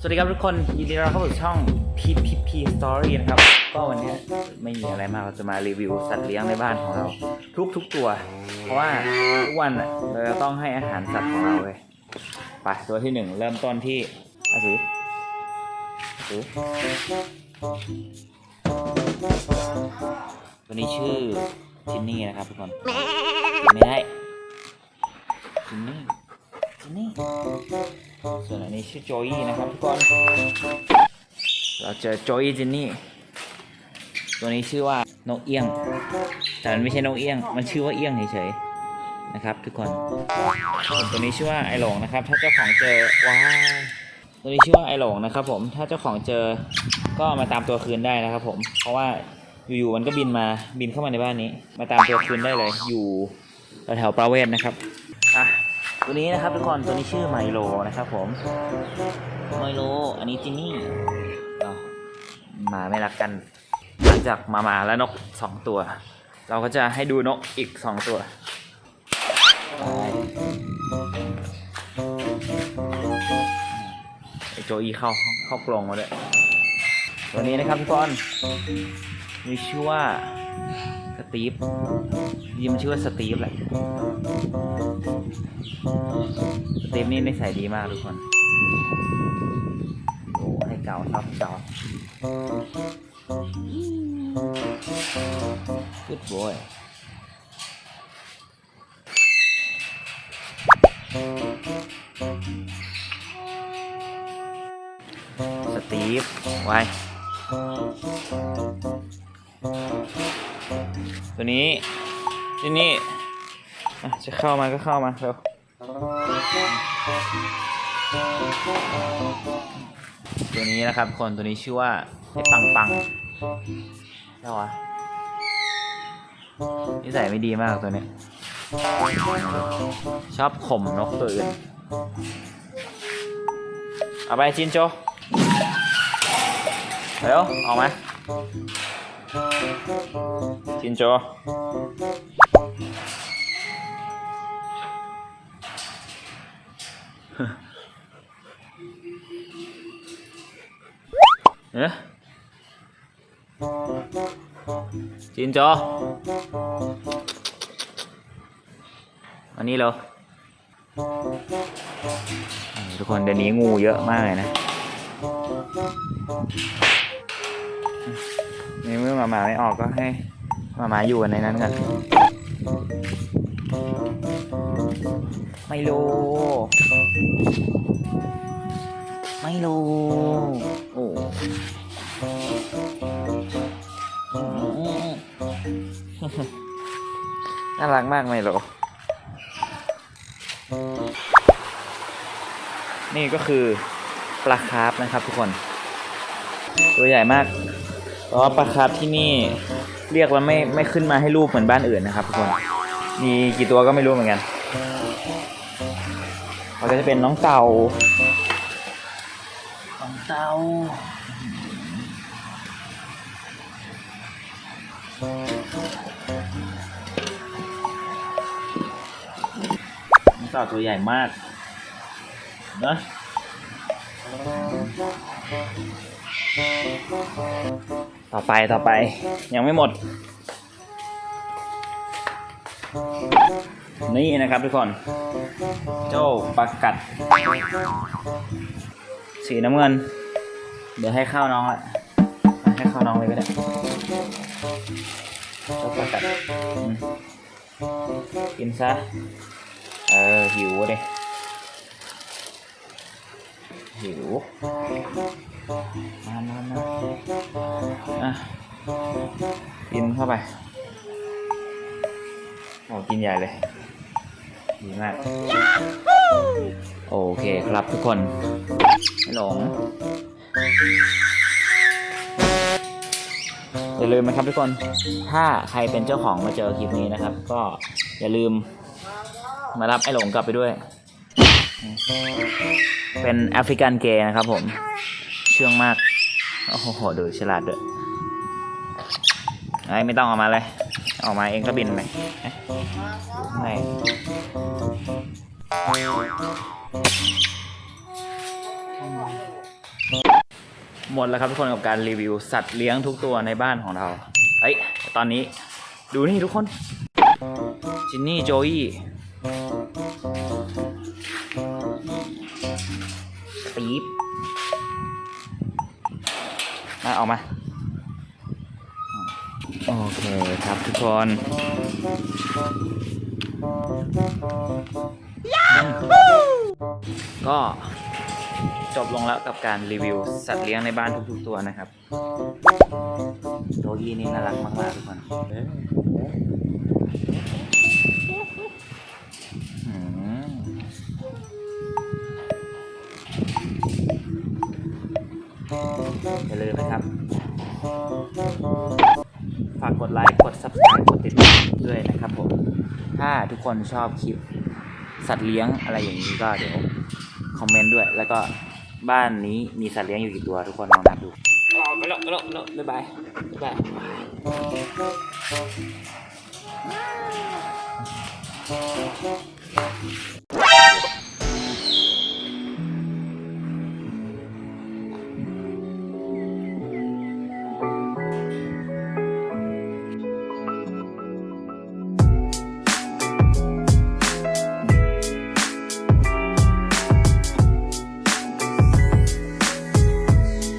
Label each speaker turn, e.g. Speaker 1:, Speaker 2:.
Speaker 1: สวัสดีครับทุกคน ยินดีต้อนรับเข้าสู่ช่อง PPP Story นะครับ ก็วันนี้ไม่มีอะไรมากเราจะมารีวิวสัตว์เลี้ยงในบ้านของเรา ทุกๆตัว เพราะว่าทุกวันอะเราจะต้องให้อาหารสัตว์ของเราเลยไปตัวที่หนึ่งเริ่มต้นที่อาสืออาสือตัวนี้ชื่อจินนี่นะครับทุกคนกินไม่ได้จินนี่จินนี่ ส่วนอันนี้ชื่อโจยี่นะครับทุกคนเราเจอโจยี่จินนี่ตัวนี้ชื่อว่านกเอี้ยง แต่มันไม่ใช่นกเอี้ยง มันชื่อว่าเอี้ยงเฉยๆนะครับ ทุกคน ตัวนี้ชื่อว่าไอหลงนะครับ ถ้าเจ้าของเจอว้าวตัวนี้ชื่อว่าไอหลงนะครับ ผม ถ้าเจ้าของเจอก็มาตามตัวคืนได้นะครับ ผม เพราะว่าอยู่ๆมันก็บินมา บินเข้ามาในบ้านนี้ มาตามตัวคืนได้เลย อยู่แถวๆประเวศนะครับ อะ ตัวนี้นะครับทุกคนตัวนี้ชื่อไมโลนะครับผมไมโล อันนี้จินนี่มาไม่รักกัน หลังจากมามาและนกสองตัว เราก็จะให้ดูนกอีกสองตัวไอโจอีเข้าเข้ากรงมาด้วยตัวนี้นะครับทุกคนมีชื่อว่าสตีฟยิมชื่อว่าสตีฟแหละ ตีฟนี่นิสัยดีมากทุกคนโอ้ให้เก่าชอบเก่า Good boy สตีฟไว้ตัวนี้ที่นี่จะเข้ามาก็เข้ามาเร็ว ตัวนี้นะครับคนตัวนี้ชื่อว่าไอ้ปังปังใช่วะนิสัยไม่ดีมากตัวเนี้ยชอบข่มนกตัวอื่น เอาไปจินโจเร็วออกมาจินโจ เอ๊ะจินโจอันนี้เหรอทุกคนเดี๋ยวนี้งูเยอะมากเลยนะ นี่เมื่อหมาหมาไม่ออกก็ให้มาหมาอยู่ในนั้นกัน ไม่รู้ไม่รู้โอ้น่ารักมากไมโล นี่ก็คือปลาคาร์ฟนะครับทุกคน ตัวใหญ่มากเพราะปลาคาร์ฟที่นี่เรียกว่าไม่ไม่ขึ้นมาให้รูปเหมือนบ้านอื่นนะครับทุกคน มีกี่ตัวก็ไม่รู้เหมือนกัน เขาก็จะเป็นน้องเต่า น้องเต่า น้องเต่าตัวใหญ่มาก นะต่อไปต่อไปยังไม่หมด นี่นะครับทุกคน เจ้าปลากัด สีน้ำเงิน เดี๋ยวให้ข้าวน้องละให้ข้าวน้องเลยก็ได้ เจ้าปลากัดกินซะ เออ หิวเลยหิว มามามาอะกินเข้าไปโอ้กินใหญ่เลย ดีมาก โอเคครับทุกคนไม่หลงอย่าลืมนะครับทุกคน ถ้าใครเป็นเจ้าของมาเจอคลิปนี้นะครับ ก็อย่าลืมมารับไอ้หลงกลับไปด้วย เป็นแอฟริกันเกย์นะครับผม เชื่องมาก โอ้โห ดูฉลาดด้วยไอ้ไม่ต้องออกมาเลย ออกมาเองก็บินไปไหน หมดแล้วครับทุกคนกับการรีวิวสัตว์เลี้ยงทุกตัวในบ้านของเราเฮ้ย ตอนนี้ดูนี่ทุกคน จินนี่ โจอี้ปี๊บมาออกมา โอเคครับทุกคน ก็จบลงแล้วกับการรีวิวสัตว์เลี้ยงในบ้านทุกๆตัวนะครับโจอี้นี่น่ารักมากๆทุกคนอย่าลืมนะครับ ฝากกดไลค์ กด subscribe กดติดตามด้วยนะครับผม ถ้าทุกคนชอบคลิป สัตว์เลี้ยงอะไรอย่างนี้ก็เดี๋ยวคอมเมนต์ด้วย แล้วก็บ้านนี้มีสัตว์เลี้ยงอยู่กี่ตัวทุกคนลองนับดูไปแล้วไปแล้วไปแล้วบ๊ายบายบ๊ายบาย